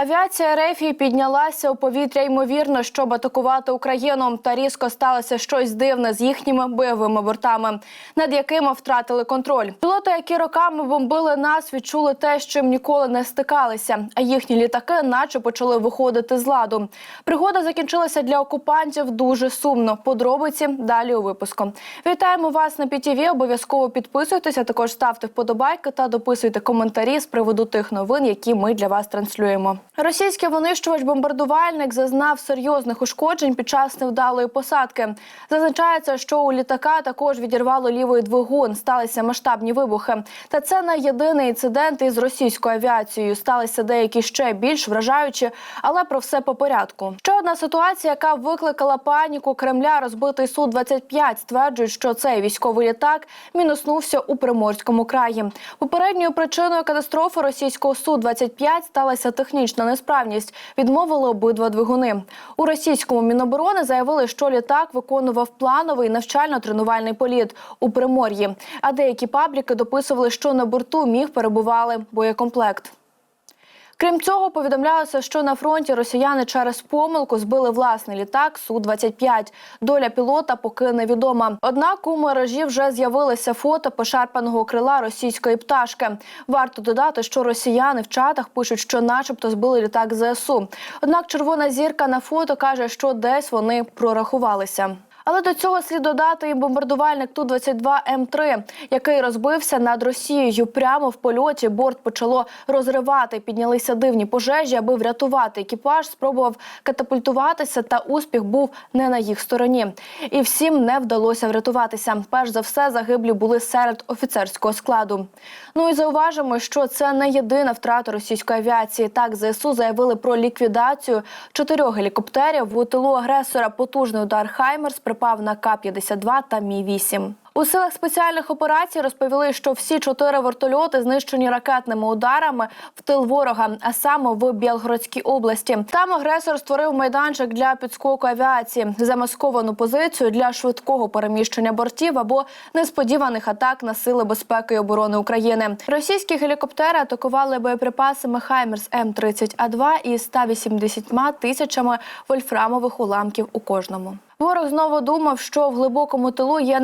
Авіація Рефії піднялася у повітря ймовірно, щоб атакувати Україну. Та різко сталося щось дивне з їхніми бойовими бортами, над якими втратили контроль. Пілоти, які роками бомбили нас, відчули те, з чим ніколи не стикалися. А їхні літаки, наче почали виходити з ладу. Пригода закінчилася для окупантів дуже сумно. Подробиці далі у випуску. Вітаємо вас на ПІТІВІ. Обов'язково підписуйтеся. Також ставте вподобайки та дописуйте коментарі з приводу тих новин, які ми для вас транслюємо. Російський винищувач-бомбардувальник зазнав серйозних ушкоджень під час невдалої посадки. Зазначається, що у літака також відірвало лівий двигун, сталися масштабні вибухи. Та це не єдиний інцидент із російською авіацією. Сталися деякі ще більш вражаючі, але про все по порядку. Ще одна ситуація, яка викликала паніку Кремля, розбитий су 25 стверджують, що цей військовий літак мінуснувся у Приморському краї. Попередньою причиною катастрофи російського су 25 сталася технічна несправність. Відмовили обидва двигуни. У російському міноборони заявили, що літак виконував плановий навчально-тренувальний політ у Примор'ї. А деякі пабліки дописували, що на борту міг перебували боєкомплект. Крім цього, повідомлялося, що на фронті росіяни через помилку збили власний літак су 25 Доля пілота поки невідома. Однак у мережі вже з'явилися фото пошарпаного крила російської пташки. Варто додати, що росіяни в чатах пишуть, що, начебто, збили літак ЗСУ. Однак червона зірка на фото каже, що десь вони прорахувалися. Але до цього слід додати і бомбардувальник ту 22 м 3 який розбився над Росією. Прямо в польоті борт почало розривати. Піднялися дивні пожежі, аби врятувати екіпаж. Спробував катапультуватися, та успіх був не на їх стороні. І всім не вдалося врятуватися. Перш за все, загиблі були серед офіцерського складу. Ну і зауважимо, що це не єдина втрата російської авіації. Так ЗСУ заявили про ліквідацію чотирьох гелікоптерів. У тилу агресора потужний удар Хаймерс припав на К-52 та Мі-8. У силах спеціальних операцій розповіли, що всі чотири вертольоти знищені ракетними ударами в тил ворога, а саме в Білгородській області. Там агресор створив майданчик для підскоку авіації, замасковану позицію для швидкого переміщення бортів або несподіваних атак на сили безпеки і оборони України. Російські гелікоптери атакували боєприпасами Хаймерс М 30 А 2 із 180 тисячами вольфрамових уламків у кожному. Ворог знову думав, що в глибокому тилу є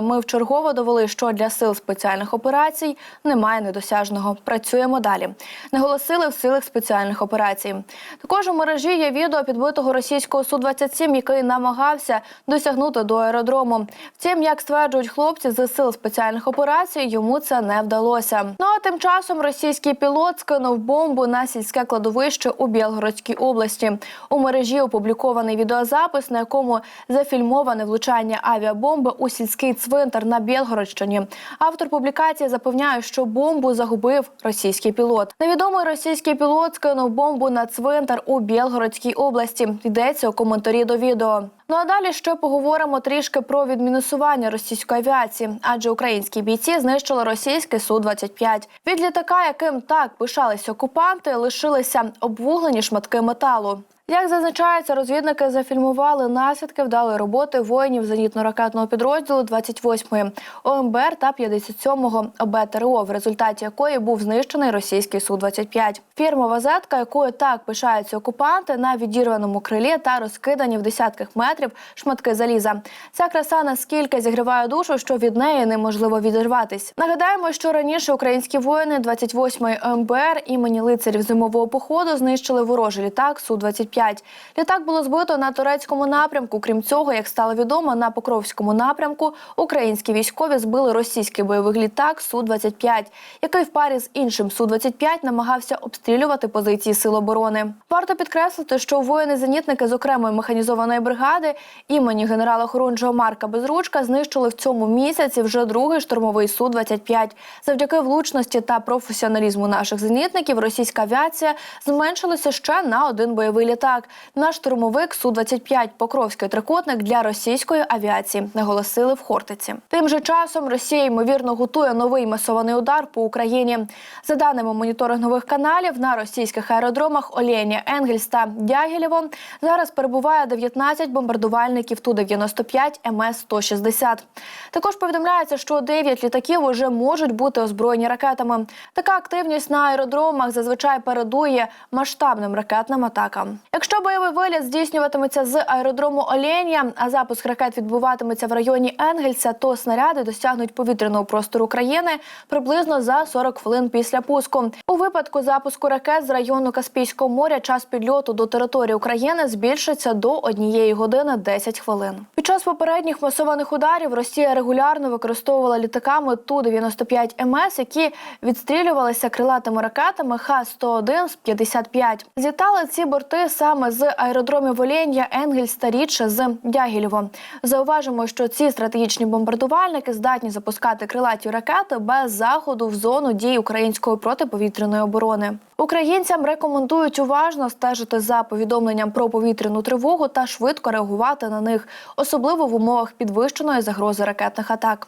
недосяжне. Ми вчергово довели, що для сил спеціальних операцій немає недосяжного. Працюємо далі. Наголосили в силах спеціальних операцій. Також у мережі є відео підбитого російського су 27 який намагався досягнути до аеродрому. Втім, як стверджують хлопці з сил спеціальних операцій, йому це не вдалося. Ну а тим часом російський пілот скинув бомбу на сільське кладовище у Білгородській області. У мережі опублікований відеозапис, на якому зафільмоване влучання авіабомби у сільський цвинтар на Білгородщині. Автор публікації запевняє, що бомбу загубив російський пілот. Невідомий російський пілот скинув бомбу на цвинтар у Білгородській області. Йдеться у коментарі до відео. Ну а далі ще поговоримо трішки про відмінусування російської авіації, адже українські бійці знищили російський су 25 Від літака, яким так пишалися окупанти, лишилися обвуглені шматки металу. Як зазначається, розвідники зафільмували наслідки вдалої роботи воїнів зенітно-ракетного підрозділу 28-ї ОМБР та 57-го ОБТРО, в результаті якої був знищений російський су 25 Фірмова зетка, якою так пишаються окупанти на відірваному крилі та розкидані в десятках метрів шматки заліза. Ця краса наскільки зігріває душу, що від неї неможливо відірватись. Нагадаємо, що раніше українські воїни 28-ї ОМБР імені лицарів зимового походу знищили ворожий літак су 25 Літак було збито на турецькому напрямку. Крім цього, як стало відомо, на Покровському напрямку українські військові збили російський бойовий літак су 25 який в парі з іншим су 25 намагався обстрілювати позиції сил оборони. Варто підкреслити, що воїни-зенітники з окремої механізованої бригади імені генерала Хорунжого Марка Безручка знищили в цьому місяці вже другий штурмовий су 25 Завдяки влучності та професіоналізму наших зенітників російська авіація зменшилася ще на один бойовий літак. Атак на штурмовик су 25 Покровський трикутник для російської авіації. Наголосили в Хортиці. Тим же часом Росія ймовірно готує новий масований удар по Україні. За даними моніторингових каналів, на російських аеродромах Олєні, Енгельс та Дягілєво зараз перебуває 19 бомбардувальників Ту-95 МС-160. Також повідомляється, що 9 літаків уже можуть бути озброєні ракетами. Така активність на аеродромах зазвичай передує масштабним ракетним атакам. Якщо бойовий виліт здійснюватиметься з аеродрому Оленя, а запуск ракет відбуватиметься в районі Енгельса, то снаряди досягнуть повітряного простору країни приблизно за 40 хвилин після пуску. У випадку запуску ракет з району Каспійського моря час підльоту до території України збільшиться до однієї години 10 хвилин. Під час попередніх масованих ударів Росія регулярно використовувала літаками Ту-95 МС, які відстрілювалися крилатими ракетами Х-101 з 55. Злітали ці борти саме з аеродромів Оленя, Енгельс та рідше з Дягілєво. Зауважимо, що ці стратегічні бомбардувальники здатні запускати крилаті ракети без заходу в зону дій української протиповітряної оборони. Українцям рекомендують уважно стежити за повідомленням про повітряну тривогу та швидко реагувати на них, особливо в умовах підвищеної загрози ракетних атак.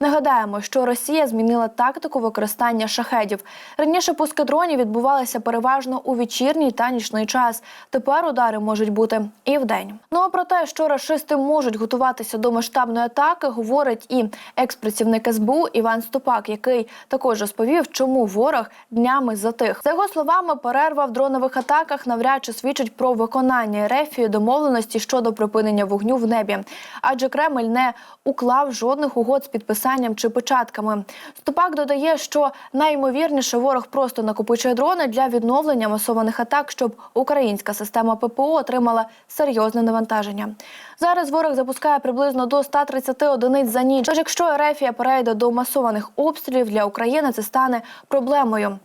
Нагадаємо, що Росія змінила тактику використання шахедів. Раніше пуски дронів відбувалися переважно у вечірній та нічний час. Тепер удари можуть бути і вдень. Ну а про те, що рашисти можуть готуватися до масштабної атаки, говорить і експрацівник СБУ Іван Ступак, який також розповів, чому ворог днями затих. За його словами, перерва в дронових атаках навряд чи свідчить про виконання Рефії домовленості щодо припинення вогню в небі, адже Кремль не уклав жодних угод з підписанням чи початками. Ступак додає, що найімовірніше ворог просто накопичує дрони для відновлення масованих атак, щоб українська система ППО отримала серйозне навантаження. Зараз ворог запускає приблизно до 130 одиниць за ніч. Тож, якщо Рефія перейде до масованих обстрілів для України, це стане проблемою.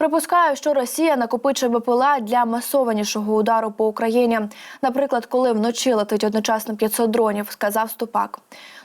Припускаю, що Росія накопичує БПЛА для масованішого удару по Україні. Наприклад, коли вночі летить одночасно 500 дронів, сказав Ступак.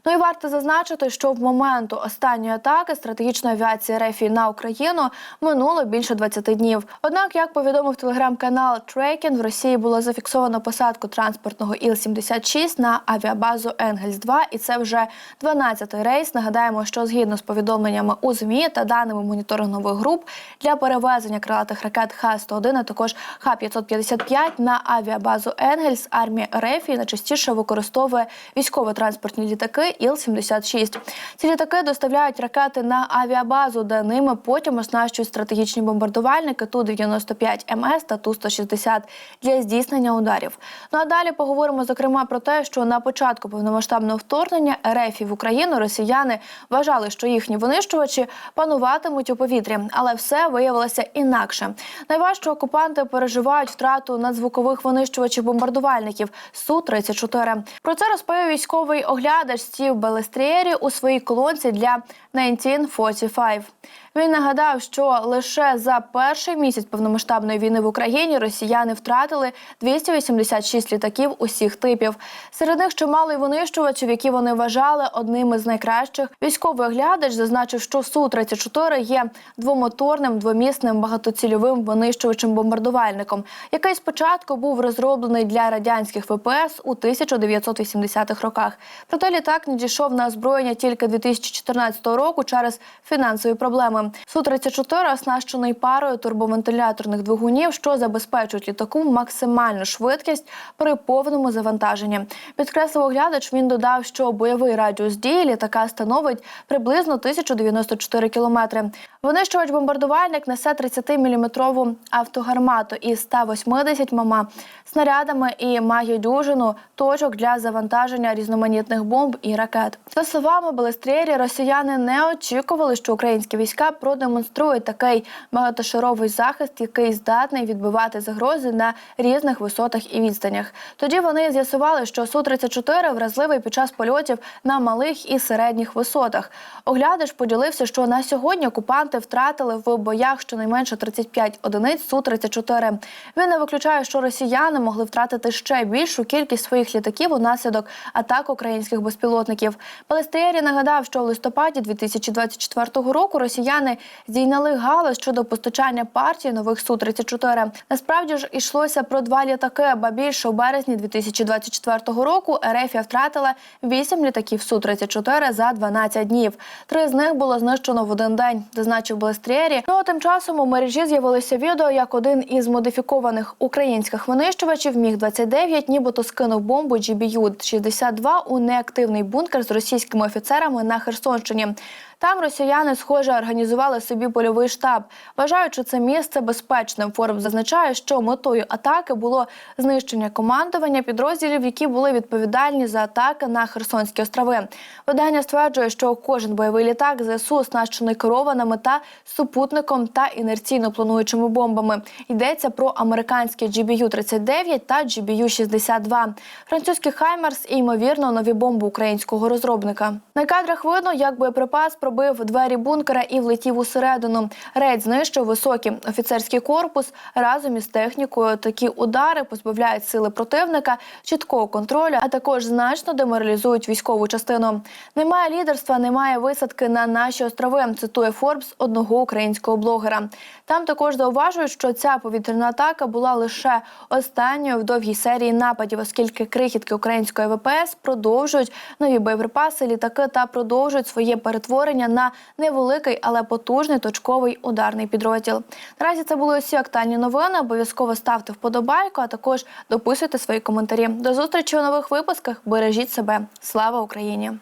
Ну і варто зазначити, що в моменту останньої атаки стратегічної авіації РЕФІ на Україну минуло більше 20 днів. Однак, як повідомив телеграм-канал Трекін, в Росії було зафіксовано посадку транспортного Іл-76 на авіабазу Енгельс 2 і це вже 12-й рейс. Нагадаємо, що згідно з повідомленнями у ЗМІ та даними моніторингових груп для перевезення крилатих ракет Х-101, а також Х-555 на авіабазу Енгельс армія РФ найчастіше використовує військово-транспортні літаки Іл-76. Ці літаки доставляють ракети на авіабазу, де ними потім оснащують стратегічні бомбардувальники Ту-95 МС та Ту-160 для здійснення ударів. Ну а далі поговоримо зокрема про те, що на початку повномасштабного вторгнення РФ в Україну росіяни вважали, що їхні винищувачі пануватимуть у повітрі, але все виявилося інакше. Найважче окупанти переживають втрату надзвукових винищувачів бомбардувальників су 34 Про це розповів військовий оглядач Стів Белестрієрі у своїй колонці для 1945. Він нагадав, що лише за перший місяць повномасштабної війни в Україні росіяни втратили 286 літаків усіх типів. Серед них чимало й винищувачів, які вони вважали одними з найкращих. Військовий оглядач зазначив, що су 34 є двомоторним двомісним багатоцільовим винищувачем-бомбардувальником, який спочатку був розроблений для радянських ВПС у 1980-х роках. Проте літак не дійшов на озброєння тільки 2014 року через фінансові проблеми. Су-34 оснащений парою турбовентиляторних двигунів, що забезпечують літаку максимальну швидкість при повному завантаженні. Підкреслив оглядач. Він додав, що бойовий радіус дії літака становить приблизно 1094 кілометри. Винищувач бомбардувальник несе 30-мм автогармату із 180 мм снарядами і має дюжину точок для завантаження різноманітних бомб і ракет. За словами Балестрєрі, росіяни не очікували, що українські війська продемонструють такий багатошаровий захист, який здатний відбивати загрози на різних висотах і відстанях. Тоді вони з'ясували, що су 34 вразливий під час польотів на малих і середніх висотах. Оглядач поділився, що на сьогодні окупанти окупанти втратили в боях щонайменше 35 одиниць Су-34. Він не виключає, що росіяни могли втратити ще більшу кількість своїх літаків унаслідок атак українських безпілотників. Палестиєрі нагадав, що в листопаді 2024 року росіяни здійняли галас щодо постачання партії нових Су-34. Насправді ж йшлося про два літаки, ба більше у березні 2024 року Ерефія втратила 8 літаків Су-34 за 12 днів. Три з них було знищено в один день, зазначив Балестрієрі. Ну а тим часом у мережі з'явилося відео, як один із модифікованих українських винищувачів міг 29 нібито скинув бомбу GBU-62 у неактивний бункер з російськими офіцерами на Херсонщині. Там росіяни, схоже, організували собі польовий штаб, вважаючи це місце безпечним. Форум зазначає, що метою атаки було знищення командування підрозділів, які були відповідальні за атаки на Херсонські острови. Видання стверджує, що кожен бойовий літак ЗСУ оснащений керованими та супутником та інерційно плануючими бомбами. Йдеться про американські GBU-39 та GBU-62. Французький Хаймерс і ймовірно нові бомби українського розробника. На кадрах видно, як боєприпас пробив двері бункера і влетів усередину. Рейд знищив високий офіцерський корпус разом із технікою. Такі удари позбавляють сили противника, чіткого контролю, а також значно деморалізують військову частину. Немає лідерства, немає висадки на наші острови. Цитує Форбс одного українського блогера. Там також зауважують, що ця повітряна атака була лише останньою в довгій серії нападів, оскільки крихітки української ВПС продовжують нові боєприпаси, літаки та продовжують своє перетворення на невеликий, але потужний точковий ударний підрозділ. Наразі це були усі актуальні новини. Обов'язково ставте вподобайку, а також дописуйте свої коментарі. До зустрічі у нових випусках. Бережіть себе. Слава Україні!